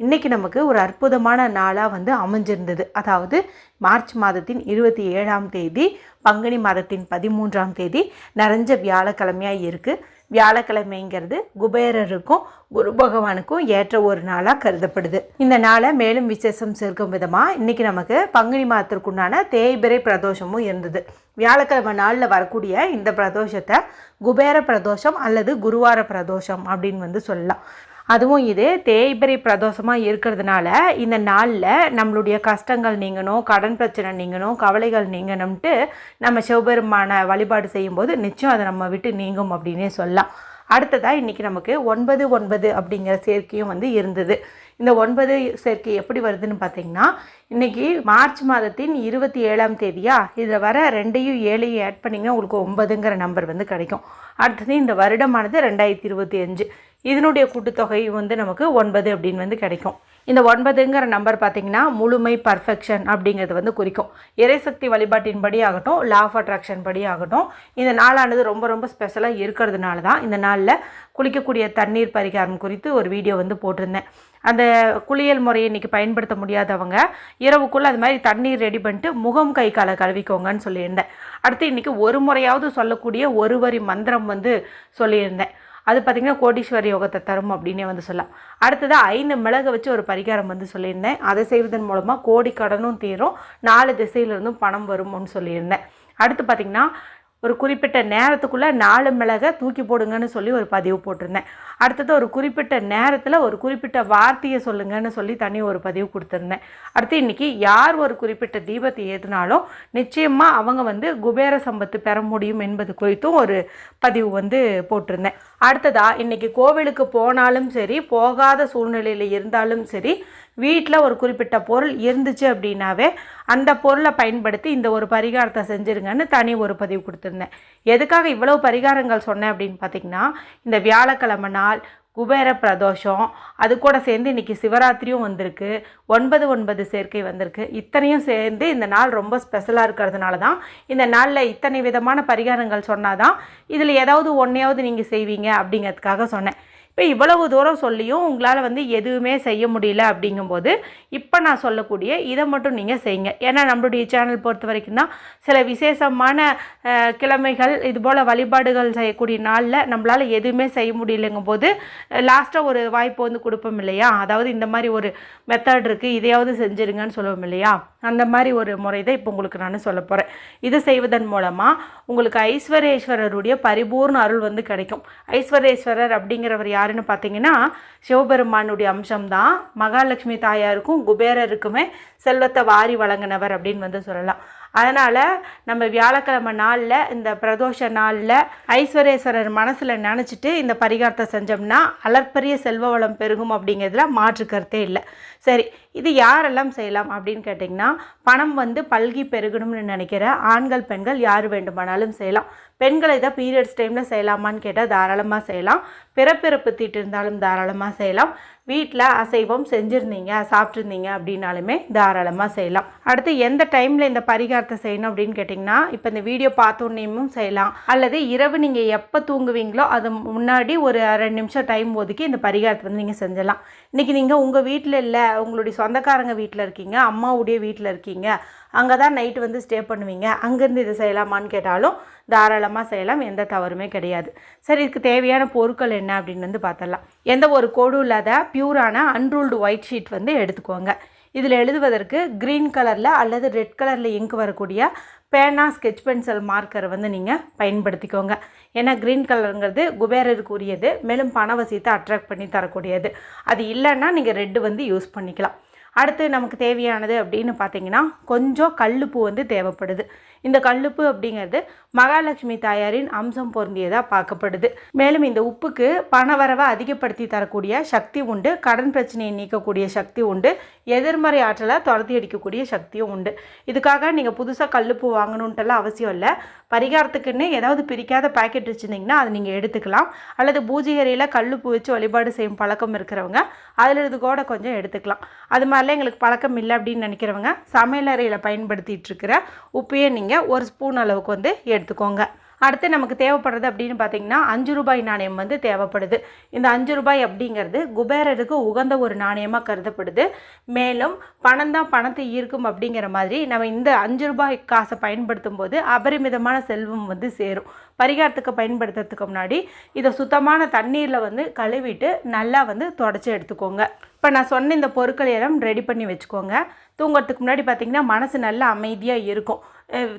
இன்றைக்கி நமக்கு ஒரு அற்புதமான நாளாக வந்து அமைஞ்சிருந்தது. அதாவது மார்ச் மாதத்தின் இருபத்தி ஏழாம் தேதி பங்குனி மாதத்தின் பதிமூன்றாம் தேதி நிறைஞ்ச வியாழக்கிழமையாக இருக்குது வியாழக்கிழமைங்கிறது குபேரருக்கும் குரு பகவானுக்கும் ஏற்ற ஒரு நாளாக கருதப்படுது. இந்த நாளை மேலும் விசேஷம் சேர்க்கும் விதமாக இன்றைக்கி நமக்கு பங்குனி மாதத்திற்குண்டான தேய்பிரை பிரதோஷமும் இருந்தது. வியாழக்கிழமை நாளில் வரக்கூடிய இந்த பிரதோஷத்தை குபேர பிரதோஷம் அல்லது குருவார பிரதோஷம் அப்படின்னு வந்து சொல்லலாம். அதுவும் இது தேய்பிரை பிரதோஷமாக இருக்கிறதுனால இந்த நாளில் நம்மளுடைய கஷ்டங்கள் நீங்கணும் கடன் பிரச்சனை நீங்கணும் கவலைகள் நீங்கணும்ட்டு நம்ம சிவபெருமான வழிபாடு செய்யும்போது நிச்சயம் அதை நம்ம விட்டு நீங்கும் அப்படின்னே சொல்லலாம். அடுத்ததாக இன்றைக்கி நமக்கு ஒன்பது ஒன்பது அப்படிங்கிற சேர்க்கையும் வந்து இருந்தது. இந்த ஒன்பது சேர்க்கை எப்படி வருதுன்னு பார்த்தீங்கன்னா இன்றைக்கி மார்ச் மாதத்தின் இருபத்தி ஏழாம் தேதியா? இதில் வர ரெண்டையும் ஏழையும் ஆட் பண்ணிங்கன்னா உங்களுக்கு ஒன்பதுங்கிற நம்பர் வந்து கிடைக்கும். அடுத்தது இந்த வருடமானது ரெண்டாயிரத்தி இருபத்தி அஞ்சு. இதனுடைய கூட்டுத்தொகை வந்து நமக்கு ஒன்பது அப்படின்னு வந்து கிடைக்கும். இந்த ஒன்பதுங்கிற நம்பர் பார்த்திங்கன்னா முழுமை பர்ஃபெக்ஷன் அப்படிங்கிறது வந்து குறிக்கும். இறைசக்தி வழிபாட்டின்படி ஆகட்டும் லா ஆஃப் அட்ராக்ஷன் படி ஆகட்டும் இந்த நாளானது ரொம்ப ரொம்ப ஸ்பெஷலாக இருக்கிறதுனால தான் இந்த நாளில் குளிக்கக்கூடிய தண்ணீர் பரிகாரம் குறித்து ஒரு வீடியோ வந்து போட்டிருந்தேன். அந்த குளியல் முறையை இன்றைக்கி பயன்படுத்த முடியாதவங்க இரவுக்குள்ளே அது மாதிரி தண்ணீர் ரெடி பண்ணிட்டு முகம் கை காலை கழுவிக்கோங்கன்னு சொல்லியிருந்தேன். அடுத்து இன்றைக்கி ஒரு முறையாவது சொல்லக்கூடிய ஒரு வரி மந்திரம் வந்து சொல்லியிருந்தேன். அது பார்த்திங்கன்னா கோடீஸ்வர யோகத்தை தரும் அப்படின்னே வந்து சொல்லலாம். அடுத்தது ஐந்து மிளகை வச்சு ஒரு பரிகாரம் வந்து சொல்லியிருந்தேன். அதை செய்வதன் மூலமாக கோடி கடனும் தீரும் நாலு திசையிலிருந்தும் பணம் வரும்னு சொல்லியிருந்தேன். அடுத்து பார்த்திங்கன்னா ஒரு குறிப்பிட்ட நேரத்துக்குள்ளே நாலு மிளகை தூக்கி போடுங்கன்னு சொல்லி ஒரு பதிவு போட்டிருந்தேன். அடுத்தது ஒரு குறிப்பிட்ட நேரத்தில் ஒரு குறிப்பிட்ட வார்த்தையை சொல்லுங்கன்னு சொல்லி தனி ஒரு பதிவு கொடுத்துருந்தேன். அடுத்து இன்றைக்கி யார் ஒரு குறிப்பிட்ட தீபத்தை ஏற்றினாலும் நிச்சயமாக அவங்க வந்து குபேர சம்பத்து பெற முடியும் என்பது குறித்தும் ஒரு பதிவு வந்து போட்டிருந்தேன். அடுத்ததாக இன்றைக்கி கோவிலுக்கு போனாலும் சரி போகாத சூழ்நிலையில் இருந்தாலும் சரி வீட்டில் ஒரு குறிப்பிட்ட பொருள் இருந்துச்சு அப்படின்னாவே அந்த பொருளை பயன்படுத்தி இந்த ஒரு பரிகாரத்தை செஞ்சுருங்கன்னு தனி ஒரு பதிவு கொடுத்துருந்தேன். எதுக்காக இவ்வளவு பரிகாரங்கள் சொன்னேன் அப்படின்னு பார்த்தீங்கன்னா இந்த வியாழக்கிழமை நாள் குபேர பிரதோஷம் அது கூட சேர்ந்து இன்றைக்கி சிவராத்திரியும் வந்திருக்கு ஒன்பது ஒன்பது சேர்க்கை வந்திருக்கு. இத்தனையும் சேர்ந்து இந்த நாள் ரொம்ப ஸ்பெஷலாக இருக்கிறதுனால தான் இந்த நாளில் இத்தனை விதமான பரிகாரங்கள் சொன்னால் தான் இதில் ஏதாவது ஒன்றையாவது நீங்கள் செய்வீங்க அப்படிங்கிறதுக்காக சொன்னேன். இப்போ இவ்வளவு தூரம் சொல்லியும் உங்களால் வந்து எதுவுமே செய்ய முடியல அப்படிங்கும்போது இப்போ நான் சொல்லக்கூடிய இதை மட்டும் நீங்கள் செய்யுங்க. ஏன்னா நம்மளுடைய சேனல் பொறுத்த வரைக்கும் தான் சில விசேஷமான கிழமைகள் இதுபோல் வழிபாடுகள் செய்யக்கூடிய நாளில் நம்மளால் எதுவுமே செய்ய முடியலங்கும் போது லாஸ்ட்டாக ஒரு வாய்ப்பு வந்து கொடுப்போம் இல்லையா? அதாவது இந்த மாதிரி ஒரு மெத்தட் இருக்குது இதையாவது செஞ்சுருங்கன்னு சொல்லுவோம் இல்லையா? அந்த மாதிரி ஒரு முறை தான் இப்போ உங்களுக்கு நான் சொல்ல போகிறேன் இது செய்வதன் மூலமாக உங்களுக்கு ஐஸ்வரேஸ்வரருடைய பரிபூர்ண அருள் வந்து கிடைக்கும். ஐஸ்வரேஸ்வரர் அப்படிங்கிறவர் யார்? யாருன்னு பார்த்தீங்கன்னா சிவபெருமானுடைய அம்சம்தான். மகாலட்சுமி தாயாருக்கும் குபேரருக்குமே செல்வத்தை வாரி வழங்கினவர் அப்படின்னு வந்து சொல்லலாம். அதனால் நம்ம வியாழக்கிழமை நாளில் இந்த பிரதோஷ நாளில் ஐஸ்வரேஸ்வரர் மனசில் நினச்சிட்டு இந்த பரிகாரத்தை செஞ்சோம்னா அளப்பரிய செல்வ வளம் பெருகும் அப்படிங்கிறதுல மாற்று கருத்தே இல்லை. சரி இது யாரெல்லாம் செய்யலாம் அப்படின்னு கேட்டிங்கன்னா பணம் வந்து பல்கி பெருகணும்னு நினைக்கிற ஆண்கள் பெண்கள் யார் வேண்டுமானாலும் செய்யலாம். பெண்கள் இதை பீரியட்ஸ் டைமில் செய்யலாமான்னு கேட்டால் தாராளமாக செய்யலாம். பிறப்பிறப்பு தீட்டு இருந்தாலும் தாராளமாக செய்யலாம். வீட்டில் அசைவம் செஞ்சுருந்தீங்க சாப்பிட்ருந்தீங்க அப்படின்னாலுமே தாராளமாக செய்யலாம். அடுத்து எந்த டைமில் இந்த பரிகாரத்தை செய்யணும் அப்படின்னு கேட்டிங்கன்னா இப்போ இந்த வீடியோ பார்த்தோன்னேயும் செய்யலாம். அல்லது இரவு நீங்கள் எப்போ தூங்குவீங்களோ அது முன்னாடி ஒரு ரெண்டு நிமிஷம் டைம் ஒதுக்கி இந்த பரிகாரத்தை வந்து நீங்கள் செஞ்சிடலாம். இன்றைக்கி நீங்கள் உங்கள் வீட்டில் இல்லை உங்களுடைய சொந்தக்காரங்க வீட்டில் இருக்கீங்க அம்மாவுடைய வீட்டில் இருக்கீங்க அங்கே தான் நைட்டு வந்து ஸ்டே பண்ணுவீங்க அங்கேருந்து இதை செய்யலாமான்னு கேட்டாலும் தாராளமாக செய்யலாம் எந்த தவறுமே கிடையாது. சரி இதுக்கு தேவையான பொருட்கள் என்ன அப்படின்னு வந்து பார்த்துடலாம். எந்த ஒரு கோடும் இல்லாத பியூரான அன்ரூல்டு ஒயிட் ஷீட் வந்து எடுத்துக்கோங்க. இதில் எழுதுவதற்கு க்ரீன் கலரில் அல்லது ரெட் கலரில் இங்க் வரக்கூடிய பேனா ஸ்கெட்ச் பென்சில் மார்க்கரை வந்து நீங்கள் பயன்படுத்திக்கோங்க. ஏன்னா க்ரீன் கலருங்கிறது குபேரருக்கு உரியது மேலும் பணவசியத்தை அட்ராக்ட் பண்ணி தரக்கூடியது. அது இல்லைன்னா நீங்கள் ரெட்டு வந்து யூஸ் பண்ணிக்கலாம். அடுத்து நமக்கு தேவையானது அப்படின்னு பார்த்தீங்கன்னா கொஞ்சம் கல்லுப்பு வந்து தேவைப்படுது. இந்த கல்லுப்பு அப்படிங்கிறது மகாலட்சுமி தாயாரின் அம்சம் பொருந்தியதாக பார்க்கப்படுது. மேலும் இந்த உப்புக்கு பணவரவை அதிகப்படுத்தி தரக்கூடிய சக்தி உண்டு கடன் பிரச்சனையை நீக்கக்கூடிய சக்தி உண்டு எதிர்மறை ஆற்றலை துரத்தி அடிக்கக்கூடிய சக்தியும் உண்டு. இதுக்காக நீங்கள் புதுசாக கல்லுப்பு வாங்கணுன்ட்டுலாம் அவசியம் இல்லை. பரிகாரத்துக்குன்னு ஏதாவது பிரிக்காத பாக்கெட் வச்சுருந்தீங்கன்னா அதை நீங்கள் எடுத்துக்கலாம். அல்லது பூஜை அறையில் கல்லுப்பு வச்சு வழிபாடு செய்யும் பழக்கம் இருக்கிறவங்க அதில் இது கூட கொஞ்சம் எடுத்துக்கலாம். அது மாதிரிலாம் எங்களுக்கு பழக்கம் இல்லை அப்படின்னு நினைக்கிறவங்க சமையல் அறையில் பயன்படுத்திகிட்டு இருக்கிற உப்பையே நீங்கள் ஒரு ஸ்பூன் அளவுக்கு வந்து எடுத்து எடுத்துக்கோங்க. அடுத்து நமக்கு தேவைப்படுறது அப்படின்னு பார்த்தீங்கன்னா அஞ்சு ரூபாய் நாணயம் வந்து தேவைப்படுது. இந்த அஞ்சு ரூபாய் அப்படிங்கிறது குபேரருக்கு உகந்த ஒரு நாணயமாக கருதப்படுது. மேலும் பணம் தான் பணத்தை ஈர்க்கும் அப்படிங்கிற மாதிரி நம்ம இந்த அஞ்சு ரூபாய் காசை பயன்படுத்தும் போது அபரிமிதமான செல்வம் வந்து சேரும். பரிகாரத்துக்கு பயன்படுத்துறதுக்கு முன்னாடி இதை சுத்தமான தண்ணீரில் வந்து கழுவிட்டு நல்லா வந்து தொடச்சி எடுத்துக்கோங்க. இப்போ நான் சொன்ன இந்த பொருட்களை எல்லாம் ரெடி பண்ணி வச்சுக்கோங்க. தூங்குறதுக்கு முன்னாடி பார்த்தீங்கன்னா மனசு நல்லா அமைதியாக இருக்கும்.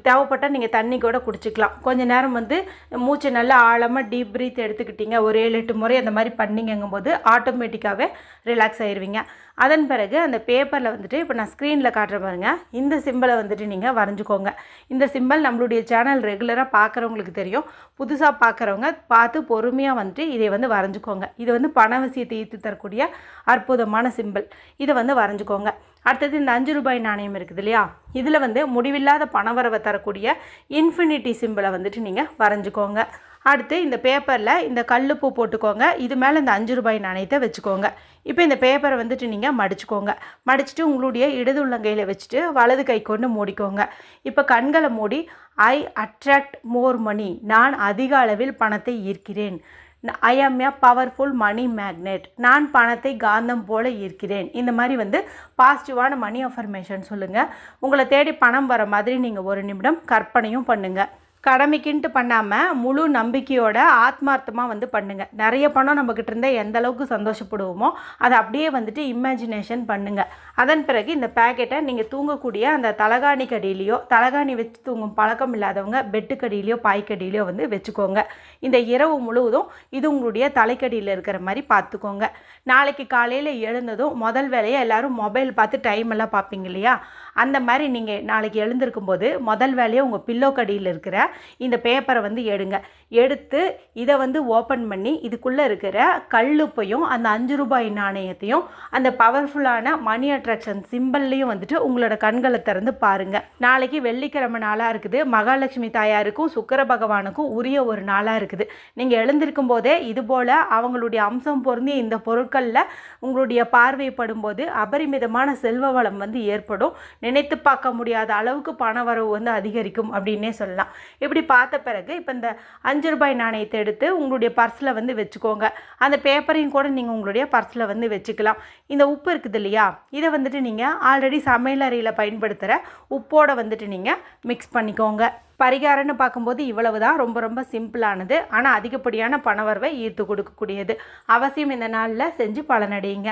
தேவைப்பட்டால் நீங்கள் தண்ணி கூட குடிச்சிக்கலாம். கொஞ்ச நேரம் வந்து மூச்சை நல்லா ஆழமாக டீப் ப்ரீத் எடுத்துக்கிட்டீங்க. ஒரு ஏழு எட்டு முறை அந்த மாதிரி பண்ணிங்கங்கும் போது ஆட்டோமேட்டிக்காகவே ரிலாக்ஸ் ஆயிடுவீங்க அதன் பிறகு அந்த பேப்பரில் வந்துட்டு இப்போ நான் ஸ்க்ரீனில் காட்டுற பாருங்க. இந்த சிம்பிளை வந்துட்டு நீங்கள் வரைஞ்சிக்கோங்க. இந்த சிம்பிள் நம்மளுடைய சேனல் ரெகுலராக பார்க்குறவங்களுக்கு தெரியும். புதுசாக பார்க்குறவங்க பார்த்து பொறுமையாக வந்துட்டு இதை வந்து வரைஞ்சிக்கோங்க. இது வந்து பணவசியத்தை ஈர்த்து தரக்கூடிய அற்புதமான சிம்பிள் இதை வந்து வரைஞ்சிக்கோங்க. அடுத்தது இந்த அஞ்சு ரூபாய் நாணயம் இருக்குது இல்லையா? இதில் வந்து முடிவில்லாத பணவரவை தரக்கூடிய இன்ஃபினிட்டி சிம்பிளை வந்துட்டு நீங்கள் வரைஞ்சிக்கோங்க. அடுத்து இந்த பேப்பரில் இந்த கல்லுப்பு போட்டுக்கோங்க. இது மேலே இந்த அஞ்சு ரூபாய் நாணயத்தை வச்சுக்கோங்க. இப்போ இந்த பேப்பரை வந்துட்டு நீங்கள் மடிச்சுக்கோங்க. மடிச்சுட்டு உங்களுடைய இடது உள்ளங்கையில் வச்சுட்டு வலது கை கொண்டு மூடிக்கோங்க. இப்போ கண்களை மூடி ஐ அட்ராக்ட் மோர் மணி நான் அதிக அளவில் பணத்தை ஈர்க்கிறேன். ஐ ஆம் எ பவர்ஃபுல் மணி மேக்னெட் நான் பணத்தை காந்தம் போல ஈர்க்கிறேன். இந்த மாதிரி வந்து பாசிட்டிவான மணி அஃபர்மேஷன் சொல்லுங்கள் உங்களை தேடி பணம் வர மாதிரி நீங்கள் ஒரு நிமிடம் கற்பனையும் பண்ணுங்கள் கடமைக்குன்ட்டு பண்ணாமல் முழு நம்பிக்கையோட ஆத்மார்த்தமாக வந்து பண்ணுங்கள் நிறைய பணம் நம்மக்கிட்ட இருந்தால் எந்த அளவுக்கு சந்தோஷப்படுவோமோ அதை அப்படியே வந்துட்டு இமேஜினேஷன் பண்ணுங்கள் அதன் பிறகு இந்த பேக்கெட்டை நீங்கள் தூங்கக்கூடிய அந்த தலகாணி கடியிலையோ தலகாணி வச்சு தூங்கும் பழக்கம் இல்லாதவங்க பெட்டுக்கடியிலையோ பாய்க்கடியிலையோ வந்து வச்சுக்கோங்க. இந்த இரவு முழுவதும் இது உங்களுடைய தலைக்கடியில் இருக்கிற மாதிரி பார்த்துக்கோங்க. நாளைக்கு காலையில் எழுந்ததும் முதல் வேலையை எல்லாரும் மொபைல் பார்த்து டைம் எல்லாம் பார்ப்பீங்க இல்லையா? அந்த மாதிரி நீங்கள் நாளைக்கு எழுந்திருக்கும் போது முதல் வேலையை உங்கள் பில்லோ கடியில் இருக்கிற இந்த பேப்பரை வந்து எடுங்க. எடுத்து இதை வந்து ஓப்பன் பண்ணி இதுக்குள்ளே இருக்கிற கல்லுப்பையும் அந்த அஞ்சு ரூபாய் நாணயத்தையும் அந்த பவர்ஃபுல்லான மணி அட்ராக்ஷன் சிம்பிள்லையும் வந்துட்டு உங்களோட கண்களை திறந்து பாருங்கள் நாளைக்கு வெள்ளிக்கிழமை நாளாக இருக்குது. மகாலட்சுமி தாயாருக்கும் சுக்கர பகவானுக்கும் உரிய ஒரு நாளாக இருக்குது. நீங்கள் எழுந்திருக்கும் போதே இதுபோல் அவங்களுடைய அம்சம் பொருந்திய இந்த பொருட்களில் உங்களுடைய பார்வைப்படும் போது அபரிமிதமான செல்வ வளம் வந்து ஏற்படும். நினைத்து பார்க்க முடியாத அளவுக்கு பண வரவு வந்து அதிகரிக்கும் அப்படின்னே சொல்லலாம். இப்படி பார்த்த பிறகு இப்போ இந்த அஞ்சு ரூபாய் நாணயத்தை எடுத்து உங்களுடைய பர்ஸில் வந்து வச்சுக்கோங்க. அந்த பேப்பரையும் கூட நீங்கள் உங்களுடைய பர்ஸில் வந்து வச்சுக்கலாம். இந்த உப்பு இருக்குது இல்லையா? இதை வந்துட்டு நீங்கள் ஆல்ரெடி சமையலறையில் பயன்படுத்துகிற உப்போடு வந்துட்டு நீங்கள் மிக்ஸ் பண்ணிக்கோங்க. பரிகாரம்னு பார்க்கும்போது இவ்வளவு தான் ரொம்ப ரொம்ப சிம்பிளானது. ஆனால் அதிகப்படியான பணவரவை ஈர்த்து கொடுக்கக்கூடியது. அவசியம் இந்த நாளில் செஞ்சு பலனடையுங்க.